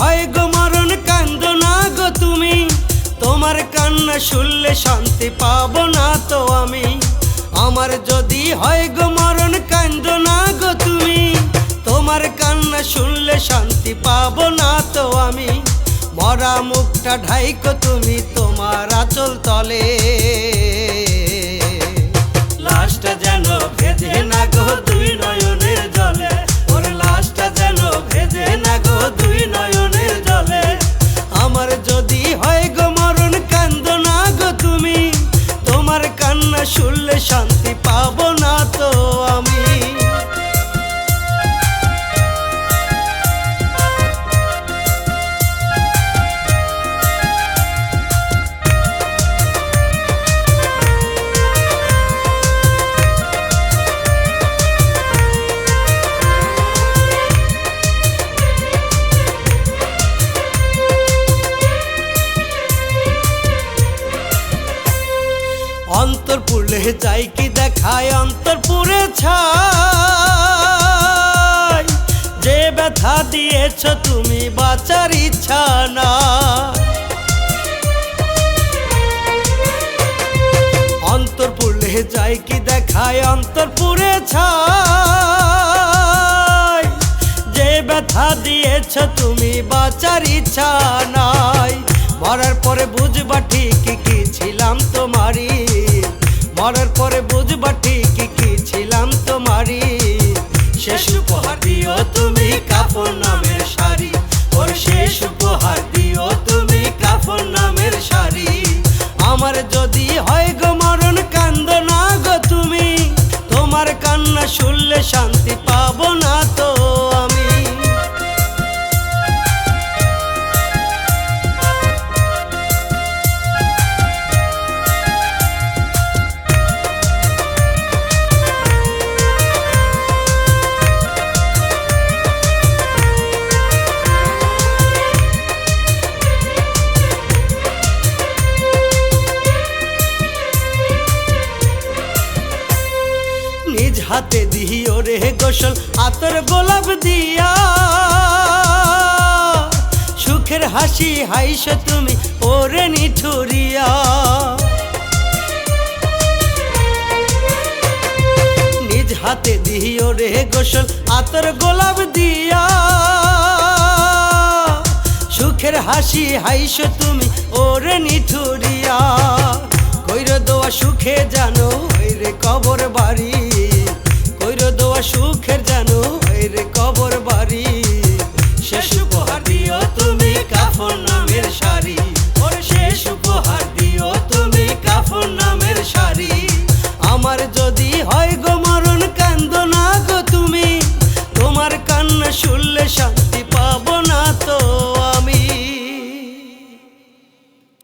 হয় গো মরণ কান্দ না গো তুমি। তোমার কান্না শুনলে শান্তি পাব না তো আমি। আমার যদি হয় গো মরণ কান্দ না গো তুমি। তোমার কান্না শুনলে শান্তি পাব না তো আমি। মরা মুখটা ঢাইকো তুমি তোমার আচল তলে। অন্তর পুড়লে যাই কি দেখায় অন্তর পুড়ে ছাই। যে ব্যথা দিয়েছ তুমি বাঁচার ইচ্ছা না অন্তর যাই কি দেখায় অন্তর পুড়ে ছাই। যে ব্যথা দিয়েছ তুমি বাঁচার ইচ্ছা নাই। মরার পরে বুঝবা ঠিক কি ছিলাম তোমারই মরার পরে বুঝবা ঠিক কি ছিলাম তোমারই। শেষ উপহার দিও তুমি কাপড় নামের শাড়ি। ওর শেষ উপহার দিও তুমি কাপড় নামের শাড়ি। আমার যদি হয় গো মরণ কান্দ না গো তুমি, তোমার কান্না শুনলে শান্তি পাবো না হাতে দিও রে গোসল, আতর গোলাপ দিয়া। সুখের হাসি হাইস তুমি, ওরে নিঠুরিয়া। নিজ হাতে দিও রে গোসল, আতর গোলাপ দিয়া। সুখের হাসি হাইস তুমি, ওরে নিঠুরিয়া। কইর দোয়া সুখে জানো